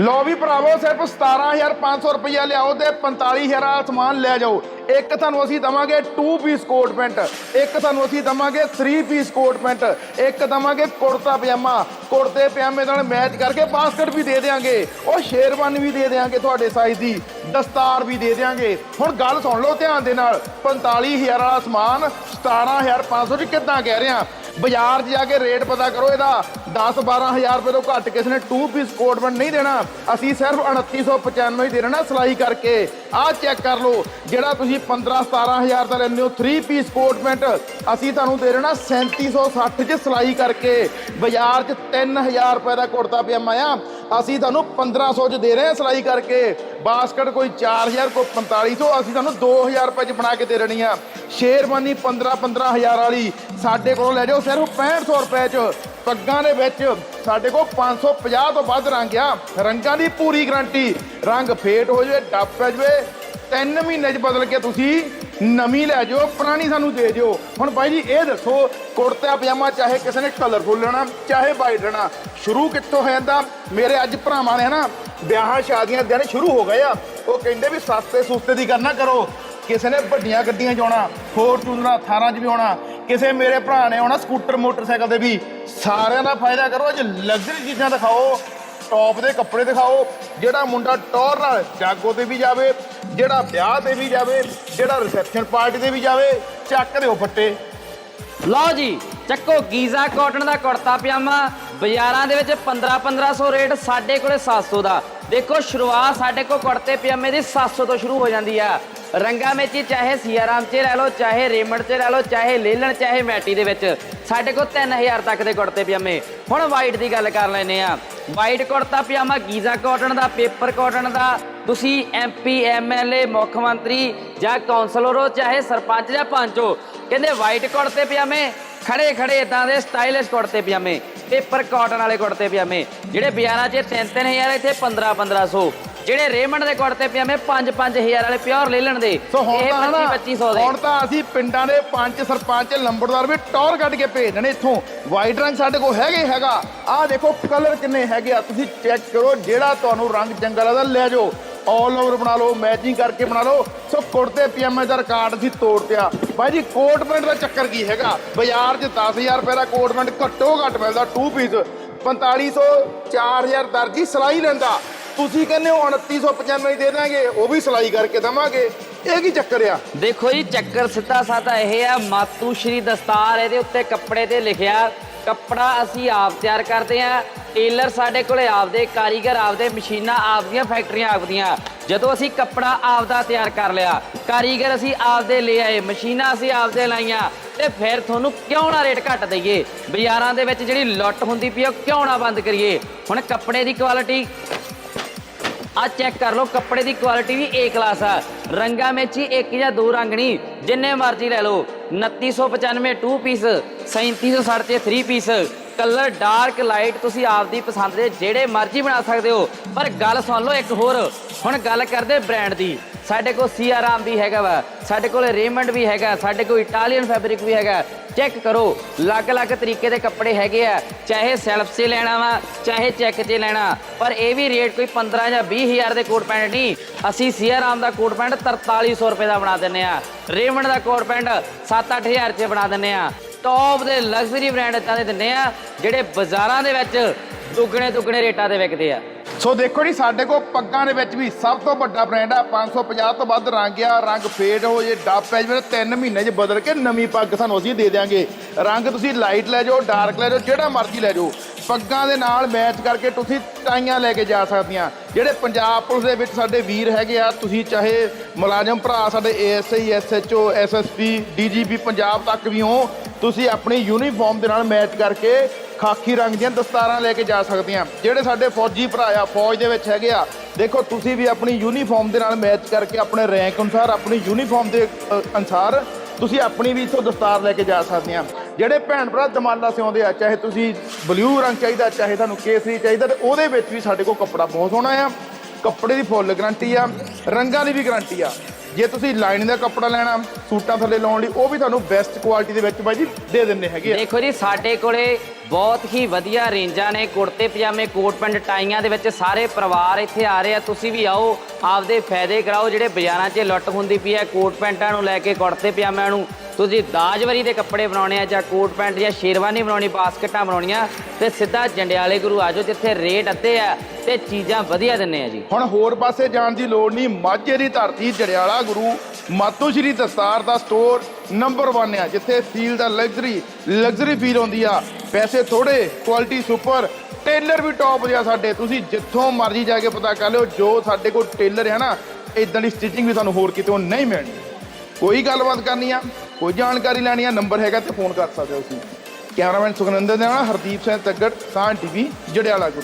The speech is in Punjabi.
ਲੋ ਵੀ ਭਰਾਵੋ, ਸਿਰਫ 17500 ਰੁਪਇਆ ਲਿਆਓ ਤੇ 45000 ਵਾਲਾ ਸਮਾਨ ਲੈ ਜਾਓ। ਇੱਕ ਤੁਹਾਨੂੰ ਅਸੀਂ ਦਵਾਂਗੇ 2 ਪੀਸ ਕੋਟ ਪੈਂਟ ਇੱਕ ਤੁਹਾਨੂੰ ਅਸੀਂ ਦਵਾਂਗੇ 3 ਪੀਸ ਕੋਟ ਪੈਂਟ ਇੱਕ ਦਵਾਂਗੇ ਕੁੜਤਾ ਪਜਾਮਾ। ਕੁੜਤੇ ਪਜਾਮੇ ਨਾਲ ਮੈਚ ਕਰਕੇ ਬਾਸਕਟ ਵੀ ਦੇ ਦੇਾਂਗੇ ਉਹ ਸ਼ੇਰਵਾਨੀ ਵੀ ਦੇ ਦੇਾਂਗੇ ਤੁਹਾਡੇ ਸਾਈਜ਼ ਦੀ, ਦਸਤਾਰ ਵੀ ਦੇ ਦੇਾਂਗੇ ਹੁਣ ਗੱਲ ਸੁਣ ਲਓ ਧਿਆਨ ਦੇ ਨਾਲ 45000 ਵਾਲਾ ਸਮਾਨ 17500 ਚ ਕਿੱਦਾਂ ਕਹਿ ਰਿਹਾ? ਬਾਜ਼ਾਰ 'ਚ ਜਾ ਕੇ ਰੇਟ ਪਤਾ ਕਰੋ, ਇਹਦਾ 10 12000 ਰੁਪਏ ਤੋਂ ਘੱਟ ਕਿਸੇ ਨੇ 2 ਪੀਸ ਕੋਟਮੈਂਟ ਨਹੀਂ ਦੇਣਾ। ਅਸੀਂ ਸਿਰਫ 2995 ਹੀ ਦੇ ਦੇਣਾ ਸਿਲਾਈ ਕਰਕੇ। ਆਹ ਚੈੱਕ ਕਰ ਲਓ, ਜਿਹੜਾ ਤੁਸੀਂ 15 17000 ਦਾ ਲੈਂਦੇ ਹੋ 3 ਪੀਸ ਕੋਟਮੈਂਟ ਅਸੀਂ ਤੁਹਾਨੂੰ ਦੇ ਦੇਣਾ 3760 'ਚ ਸਿਲਾਈ ਕਰਕੇ। ਬਾਜ਼ਾਰ 'ਚ 3000 ਰੁਪਏ ਦਾ ਕੁੜਤਾ ਪਜਾਮਾ ਆ। ਅਸੀਂ ਤੁਹਾਨੂੰ 1500 'ਚ ਦੇ ਰਹੇ ਹਾਂ ਸਿਲਾਈ ਕਰਕੇ। ਬਾਸਕਟ ਕੋਈ 4000 ਕੋਈ 4500 ਅਸੀਂ ਤੁਹਾਨੂੰ 2000 ਰੁਪਏ 'ਚ ਬਣਾ ਕੇ ਦੇ ਦੇਣੀ ਆ। ਸ਼ੇਰਵਾਨੀ 15 15000 ਵਾਲੀ ਸਾਡੇ ਕੋਲੋਂ ਲੈ ਜਾਓ ਸਿਰਫ 6500 ਰੁਪਏ 'ਚ। ਪੱਗਾਂ ਦੇ ਵਿੱਚ ਸਾਡੇ ਕੋਲ 550 ਤੋਂ ਵੱਧ ਰੰਗ ਆ। ਰੰਗਾਂ ਦੀ ਪੂਰੀ ਗਾਰੰਟੀ। ਰੰਗ ਫੇਟ ਹੋ ਜਾਵੇ, ਡੱਬ ਪੈ ਜਾਵੇ। ਤਿੰਨ ਮਹੀਨੇ 'ਚ ਬਦਲ ਕੇ ਤੁਸੀਂ ਨਵੀਂ ਲੈ ਜਾਓ, ਪੁਰਾਣੀ ਸਾਨੂੰ ਦੇ ਦਿਓ ਹੁਣ ਬਾਈ ਜੀ, ਇਹ ਦੱਸੋ, ਕੁੜਤਾ ਪਜਾਮਾ ਚਾਹੇ ਕਿਸੇ ਨੇ ਕਲਰਫੁੱਲ ਲੈਣਾ, ਚਾਹੇ ਵਾਈਟ ਲੈਣਾ, ਸ਼ੁਰੂ ਕਿੱਥੋਂ ਹੋ ਜਾਂਦਾ? ਮੇਰੇ ਅੱਜ ਭਰਾਵਾਂ ਨੇ ਨਾ ਵਿਆਹਾਂ ਸ਼ਾਦੀਆਂ ਦੇ ਸ਼ੁਰੂ ਹੋ ਗਏ ਆ। ਉਹ ਕਹਿੰਦੇ ਵੀ ਸਸਤੇ ਸੁਸਤੇ ਦੀ ਕਰਨਾ ਕਰੋ। ਕਿਸੇ ਨੇ ਵੱਡੀਆਂ ਗੱਡੀਆਂ 'ਚ ਆਉਣਾ ਫੋਰਚੂਨਰਾਂ 18 'ਚ ਵੀ ਆਉਣਾ, ਕਿਸੇ ਮੇਰੇ ਭਰਾ ਨੇ ਆਉਣਾ ਸਕੂਟਰ, ਮੋਟਰਸਾਈਕਲ ਤੇ ਵੀ। ਸਾਰਿਆਂ ਦਾ ਫਾਇਦਾ ਕਰੋ, ਅੱਜ ਲਗਜ਼ਰੀ ਚੀਜ਼ਾਂ ਦਿਖਾਓ ਟੌਪ ਦੇ ਕੱਪੜੇ ਦਿਖਾਓ, ਜਿਹੜਾ ਮੁੰਡਾ ਟੌਰ ਨਾਲ ਜਾਗੋ ਤੇ ਵੀ ਜਾਵੇ ਜਿਹੜਾ ਵਿਆਹ ਤੇ ਵੀ ਜਾਵੇ, ਜਿਹੜਾ ਰਿਸੈਪਸ਼ਨ ਪਾਰਟੀ ਤੇ ਵੀ ਜਾਵੇ, ਚੱਕ ਦਿਓ ਫੱਟੇ। ਲਓ ਜੀ, ਚੱਕੋ ਗੀਜ਼ਾ ਕਾਟਨ ਦਾ ਕੁੜਤਾ ਪਜਾਮਾ। ਬਾਜ਼ਾਰਾਂ ਦੇ ਵਿੱਚ 15 1500 ਰੇਟ ਸਾਡੇ ਕੋਲੇ 700 ਦਾ। ਦੇਖੋ, ਸ਼ੁਰੂਆਤ ਸਾਡੇ ਕੋਲ ਕੁੜਤੇ ਪਜਾਮੇ ਦੀ 700 ਤੋਂ ਸ਼ੁਰੂ ਹੋ ਜਾਂਦੀ ਆ। ਰੰਗਾਂ ਵਿੱਚ ਚਾਹੇ ਸੀਆਰਾਮ 'ਚ ਲੈ ਲਓ, ਚਾਹੇ ਰੇਮੰਡ 'ਚ ਲੈ ਲਓ, ਚਾਹੇ ਲੇਲਣ, ਚਾਹੇ ਮੈਟੀ ਦੇ ਵਿੱਚ। ਸਾਡੇ ਕੋਲ 3000 ਤੱਕ ਦੇ ਕੁੜਤੇ ਪਜਾਮੇ। ਹੁਣ ਵਾਈਟ ਦੀ ਗੱਲ ਕਰ ਲੈਨੇ ਆ। White kurta pyjama, Giza cotton ਦਾ ਪੇਪਰ ਕਾਟਨ ਦਾ। ਤੁਸੀਂ ਐਮਪੀ ਐਮਐਲਏ ਮੁੱਖ ਮੰਤਰੀ ਜਾਂ ਕਾਉਂਸਲਰ ਹੋ, ਚਾਹੇ ਸਰਪੰਚ ਜਾਂ ਪੰਚ ਹੋ, ਕਹਿੰਦੇ ਵਾਈਟ ਕੁੜਤੇ ਪਜਾਮੇ, ਖੜੇ ਖੜੇ ਇਦਾਂ ਦੇ ਸਟਾਈਲਿਸ਼ ਕੁੜਤੇ ਪਜਾਮੇ ਪੇਪਰ ਕਾਟਨ ਵਾਲੇ ਕੁੜਤੇ ਪਜਾਮੇ, ਜਿਹੜੇ ਬਾਜ਼ਾਰਾਂ 'ਚ 3-3000 ਇੱਥੇ 15-1500 ਜਿਹੜੇ ਰੇਮੰਡ ਦੇ ਕੁੜਤੇ ਪਜਾਮੇ 5-5000 ਵਾਲੇ ਪਿਓਰ ਲੈ ਲੈਣ ਦੇ ਸੋ ਹੁਣ ਤਾਂ ਨਾ 25-2500 ਦੇ। ਹੁਣ ਤਾਂ ਅਸੀਂ ਪਿੰਡਾਂ ਦੇ ਪੰਚ ਸਰਪੰਚ ਲੰਬੜਦਾਰ ਵੀ ਟੌਰ ਕੱਢ ਕੇ ਭੇਜ ਦੇਣੇ ਇੱਥੋਂ। ਵਾਈਟ ਰੰਗ ਸਾਡੇ ਕੋਲ ਹੈਗੇ ਹੈਗਾ। ਆਹ ਦੇਖੋ ਕਲਰ ਕਿੰਨੇ ਹੈਗੇ ਆ ਤੁਸੀਂ ਚੈੱਕ ਕਰੋ ਜਿਹੜਾ ਤੁਹਾਨੂੰ ਰੰਗ ਚੰਗਾ ਲੱਗਦਾ ਲੈ ਜਾਓ। ਆਲ ਓਵਰ ਬਣਾ ਲਓ ਮੈਚਿੰਗ ਕਰਕੇ ਬਣਾ ਲਓ। ਸੋ ਕੁੜਤੇ ਪਜਾਮੇ ਦਾ ਰਿਕਾਰਡ ਅਸੀਂ ਤੋੜ ਤਿਆ ਬਾਈ ਜੀ ਕੋਟ ਪੈਂਟ ਦਾ ਚੱਕਰ ਕੀ ਹੈਗਾ? ਬਾਜ਼ਾਰ 'ਚ 10000 ਰੁਪਏ ਦਾ ਕੋਟ ਪੈਂਟ ਘੱਟੋ ਘੱਟ ਮਿਲਦਾ 2 ਪੀਸ 4500 4000 ਦਰਜੀ ਸਿਲਾਈ ਲੈਂਦਾ। ਤੁਸੀਂ ਕਹਿੰਦੇ ਹੋ 2995 ਹੀ ਦੇ ਦਾਂਗੇ ਉਹ ਵੀ ਸਿਲਾਈ ਕਰਕੇ ਦਵਾਂਗੇ। ਇਹ ਕੀ ਚੱਕਰ ਆ? ਦੇਖੋ ਜੀ ਚੱਕਰ ਸਿੱਧਾ ਸਾਦਾ ਇਹ ਆ ਮਾਤੂ ਸ਼੍ਰੀ ਦਸਤਾਰ ਇਹਦੇ ਉੱਤੇ ਕੱਪੜੇ ਤੇ ਲਿਖਿਆ ਕੱਪੜਾ ਅਸੀਂ ਆਪ ਤਿਆਰ ਕਰਦੇ ਆ ਟੇਲਰ ਸਾਡੇ ਕੋਲੇ ਆਪਦੇ ਕਾਰੀਗਰ ਆਪਦੇ ਮਸ਼ੀਨਾਂ ਆਪਦੀਆਂ ਫੈਕਟਰੀਆਂ ਆਪਦੀਆਂ। ਜਦੋਂ ਅਸੀਂ ਕੱਪੜਾ ਆਪਦਾ ਤਿਆਰ ਕਰ ਲਿਆ ਕਾਰੀਗਰ ਅਸੀਂ ਆਪਦੇ ਲੈ ਆਏ ਮਸ਼ੀਨਾਂ ਅਸੀਂ ਆਪਦੇ ਲਾਈਆਂ ਤੇ ਫਿਰ ਤੁਹਾਨੂੰ ਕਿਉਂ ਨਾ ਰੇਟ ਘੱਟ ਦਈਏ? ਬਾਜ਼ਾਰਾਂ ਦੇ ਵਿੱਚ ਜਿਹੜੀ ਲੁੱਟ ਹੁੰਦੀ ਪਈ ਆ, ਉਹ ਕਿਉਂ ਨਾ ਬੰਦ ਕਰੀਏ? ਹੁਣ ਕੱਪੜੇ ਦੀ ਕੁਆਲਿਟੀ ਆ ਚੈੱਕ ਕਰ ਲਓ, ਕੱਪੜੇ ਦੀ ਕੁਆਲਿਟੀ ਵੀ ਏ ਕਲਾਸ ਆ। ਰੰਗਾਂ ਵਿੱਚ ਹੀ ਇੱਕ ਜਾਂ ਦੋ ਰੰਗ ਨਹੀਂ, ਜਿੰਨੇ ਮਰਜ਼ੀ ਲੈ ਲਓ। 2995 2 ਪੀਸ 3760 ਤੇ 3 ਪੀਸ ਕਲਰ ਡਾਰਕ ਲਾਈਟ ਤੁਸੀਂ ਆਪਦੀ ਪਸੰਦ ਦੇ ਜਿਹੜੇ ਮਰਜ਼ੀ ਬਣਾ ਸਕਦੇ ਹੋ। ਪਰ ਗੱਲ ਸੁਣ ਲਓ ਇੱਕ ਹੋਰ, ਹੁਣ ਗੱਲ ਕਰਦੇ ਬ੍ਰਾਂਡ ਦੀ। ਸਾਡੇ ਕੋਲ ਸੀਆਰਾਮ ਵੀ ਹੈਗਾ ਵਾ, ਸਾਡੇ ਕੋਲ ਰੇਮੰਡ ਵੀ ਹੈਗਾ, ਸਾਡੇ ਕੋਲ ਇਟਾਲੀਅਨ ਫੈਬਰਿਕ ਵੀ ਹੈਗਾ। ਚੈੱਕ ਕਰੋ ਅਲੱਗ-ਅਲੱਗ ਤਰੀਕੇ ਦੇ ਕੱਪੜੇ ਹੈਗੇ ਆ, ਚਾਹੇ ਸੈਲਫ 'ਚ ਲੈਣਾ ਵਾ, ਚਾਹੇ ਚੈੱਕ 'ਚ ਲੈਣਾ, ਪਰ ਇਹ ਵੀ ਰੇਟ ਕੋਈ 15 ਜਾਂ 20 ਹਜ਼ਾਰ ਦੇ ਕੋਟ ਪੈਂਟ ਨਹੀਂ। ਅਸੀਂ ਸੀਆਰਾਮ ਦਾ ਕੋਟ ਪੈਂਟ 4300 ਰੁਪਏ ਦਾ ਬਣਾ ਦਿੰਨੇ ਆ। ਰੇਮੰਡ ਦਾ ਕੋਟ ਪੈਂਟ 7-8 ਹਜ਼ਾਰ 'ਚ ਬਣਾ ਦਿੰਨੇ ਆ। ਟੌਪ ਦੇ ਲਗਜ਼ਰੀ ਬ੍ਰਾਂਡ ਇਦਾਂ ਦੇ ਦਿੰਨੇ ਆ, ਜਿਹੜੇ ਬਾਜ਼ਾਰਾਂ ਦੇ ਵਿੱਚ ਦੁੱਗਣੇ ਦੁੱਗਣੇ ਰੇਟਾਂ ਤੇ ਵਿਕਦੇ ਆ। ਸੋ ਦੇਖੋ ਜੀ, ਸਾਡੇ ਕੋਲ ਪੱਗਾਂ ਦੇ ਵਿੱਚ ਵੀ ਸਭ ਤੋਂ ਵੱਡਾ ਬ੍ਰਾਂਡ ਆ। 550 ਤੋਂ ਵੱਧ ਰੰਗ ਆ। ਰੰਗ ਫੇਡ ਹੋ ਜੇ, ਡੱਬ ਪੈ ਜਾਵੇ 3 ਮਹੀਨੇ 'ਚ ਬਦਲ ਕੇ ਨਵੀਂ ਪੱਗ ਤੁਹਾਨੂੰ ਅਸੀਂ ਦੇ ਦਿਆਂਗੇ। ਰੰਗ ਤੁਸੀਂ ਲਾਈਟ ਲੈ ਜਾਓ ਡਾਰਕ ਲੈ ਜਾਓ, ਜਿਹੜਾ ਮਰਜ਼ੀ ਲੈ ਜਾਓ। ਪੱਗਾਂ ਦੇ ਨਾਲ ਮੈਚ ਕਰਕੇ ਤੁਸੀਂ ਟਾਈਆਂ ਲੈ ਕੇ ਜਾ ਸਕਦੀਆਂ। ਜਿਹੜੇ ਪੰਜਾਬ ਪੁਲਿਸ ਦੇ ਵਿੱਚ ਸਾਡੇ ਵੀਰ ਹੈਗੇ ਆ, ਤੁਸੀਂ ਚਾਹੇ ਮੁਲਾਜ਼ਮ ਭਰਾ ਸਾਡੇ ASI SHO SSP DGP Punjab ਤੱਕ ਵੀ ਹੋ, ਤੁਸੀਂ ਆਪਣੀ ਯੂਨੀਫਾਰਮ ਦੇ ਨਾਲ ਮੈਚ ਕਰਕੇ ਖਾਕੀ ਰੰਗ ਦੀਆਂ ਦਸਤਾਰਾਂ ਲੈ ਕੇ ਜਾ ਸਕਦੇ ਸਕਦੀਆਂ। ਜਿਹੜੇ ਸਾਡੇ ਫੌਜੀ ਭਰਾ ਆ, ਫੌਜ ਦੇ ਵਿੱਚ ਹੈਗੇ ਆ, ਦੇਖੋ ਤੁਸੀਂ ਵੀ ਆਪਣੀ ਯੂਨੀਫਾਰਮ ਦੇ ਨਾਲ ਮੈਚ ਕਰਕੇ ਆਪਣੇ ਰੈਂਕ ਅਨੁਸਾਰ, ਆਪਣੀ ਯੂਨੀਫਾਰਮ ਦੇ ਅਨੁਸਾਰ ਤੁਸੀਂ ਆਪਣੀ ਵੀ ਇਥੋਂ ਦਸਤਾਰ ਲੈ ਕੇ ਜਾ ਸਕਦੇ ਸਕਦੀਆਂ। ਜਿਹੜੇ ਭੈਣ ਭਰਾ ਦਮਾਲਾ ਸਿਉਂਦੇ ਆ, ਚਾਹੇ ਤੁਸੀਂ ਬਲੂ ਰੰਗ ਚਾਹੀਦਾ, ਚਾਹੇ ਤੁਹਾਨੂੰ ਕੇਸਰੀ ਚਾਹੀਦਾ, ਤੇ ਉਹਦੇ ਵਿੱਚ ਵੀ ਸਾਡੇ ਕੋਲ ਕੱਪੜਾ ਬਹੁਤ ਸੋਹਣਾ ਆ। ਕੱਪੜੇ ਦੀ ਫੁੱਲ ਗਾਰੰਟੀ ਆ, ਰੰਗਾਂ ਦੀ ਵੀ ਗਾਰੰਟੀ ਆ। ਜੇ ਤੁਸੀਂ ਲਾਈਨਿੰਗ ਦਾ ਕੱਪੜਾ ਲੈਣਾ, ਸੂਟਾਂ ਥੱਲੇ ਲਾਉਣ ਲਈ, ਉਹ ਵੀ ਤੁਹਾਨੂੰ ਬੈਸਟ ਕੁਆਲਿਟੀ ਦੇ ਵਿੱਚ ਬਾਈ ਜੀ ਦੇ ਦਿੰਦੇ ਹੈਗੇ ਆ। ਦੇਖੋ ਜੀ, ਸਾਡੇ ਕੋਲੇ ਬਹੁਤ ਹੀ ਵਧੀਆ ਰੇਂਜਾਂ ਨੇ, ਕੁੜਤੇ ਪਜਾਮੇ, ਕੋਟ ਪੈਂਟ, ਟਾਈਆਂ ਦੇ ਵਿੱਚ ਸਾਰੇ ਪਰਿਵਾਰ ਇੱਥੇ ਆ ਰਹੇ ਆ। ਤੁਸੀਂ ਵੀ ਆਓ, ਆਪਦੇ ਫਾਇਦੇ ਕਰਾਓ, ਜਿਹੜੇ ਬਾਜ਼ਾਰਾਂ 'ਚ ਲੁੱਟ ਹੁੰਦੀ ਪਈ ਹੈ, ਕੋਟ ਪੈਂਟਾਂ ਨੂੰ ਲੈ ਕੇ, ਕੁੜਤੇ ਪਜਾਮਿਆਂ ਨੂੰ। ਤੁਸੀਂ ਦਾਜਵਰੀ ਦੇ ਕੱਪੜੇ ਬਣਾਉਣੇ ਆ ਜਾਂ ਕੋਟ ਪੈਂਟ ਜਾਂ ਸ਼ੇਰਵਾਨੀ ਬਣਾਉਣੀ, ਬਾਸਕਟਾਂ ਬਣਾਉਣੀਆਂ, ਤੇ ਸਿੱਧਾ ਜੰਡਿਆਲੇ ਗੁਰੂ ਆਜੋ ਜਿੱਥੇ ਰੇਟ ਅੱਧੇ ਆ, ਤੇ ਚੀਜ਼ਾਂ ਵਧੀਆ ਦਿੰਨੇ ਆ ਜੀ। ਹੁਣ ਹੋਰ ਪਾਸੇ ਜਾਣ ਦੀ ਲੋੜ ਨਹੀਂ, ਮਾਝੇ ਦੀ ਧਰਤੀ ਜੰਡਿਆਲਾ ਗੁਰੂ ਮਾਤੂ ਸ਼੍ਰੀ ਦਸਤਾਰ ਦਾ ਸਟੋਰ ਨੰਬਰ 1 ਆ, ਜਿੱਥੇ ਫੀਲ ਦਾ ਲਗਜ਼ਰੀ ਲਗਜ਼ਰੀ ਫੀਲ ਹੁੰਦੀ ਆ। ਪੈਸੇ ਥੋੜੇ ਕੁਆਲਿਟੀ ਸੁਪਰ ਟੇਲਰ ਵੀ ਟੌਪ ਜਿਹਾ ਸਾਡੇ। ਤੁਸੀਂ ਜਿੱਥੋਂ ਮਰਜ਼ੀ ਜਾ ਕੇ ਪਤਾ ਕਰ ਲਿਓ, ਜੋ ਸਾਡੇ ਕੋਲ ਟੇਲਰ ਹੈ ਨਾ ਇਦਾਂ ਦੀ ਸਟਿਚਿੰਗ ਵੀ ਤੁਹਾਨੂੰ ਹੋਰ ਕਿਤੋਂ ਨਹੀਂ ਮਿਲਣੀ। ਕੋਈ ਗੱਲਬਾਤ ਕਰਨੀ ਆ, ਕੋਈ ਜਾਣਕਾਰੀ ਲੈਣੀ ਆ, ਨੰਬਰ ਹੈਗਾ ਤੇ ਫੋਨ ਕਰ ਸਕਦੇ ਹੋ ਤੁਸੀਂ। ਕੈਮਰਾਮੈਨ ਸੁਖਨੰਦਰ ਦੇ ਨਾਲ ਹਰਦੀਪ ਸਿੰਘ ਤੱਗੜ ਸਾਂ ਟੀਵੀ, ਜੜਿਆਲਾ ਗੁਰੂ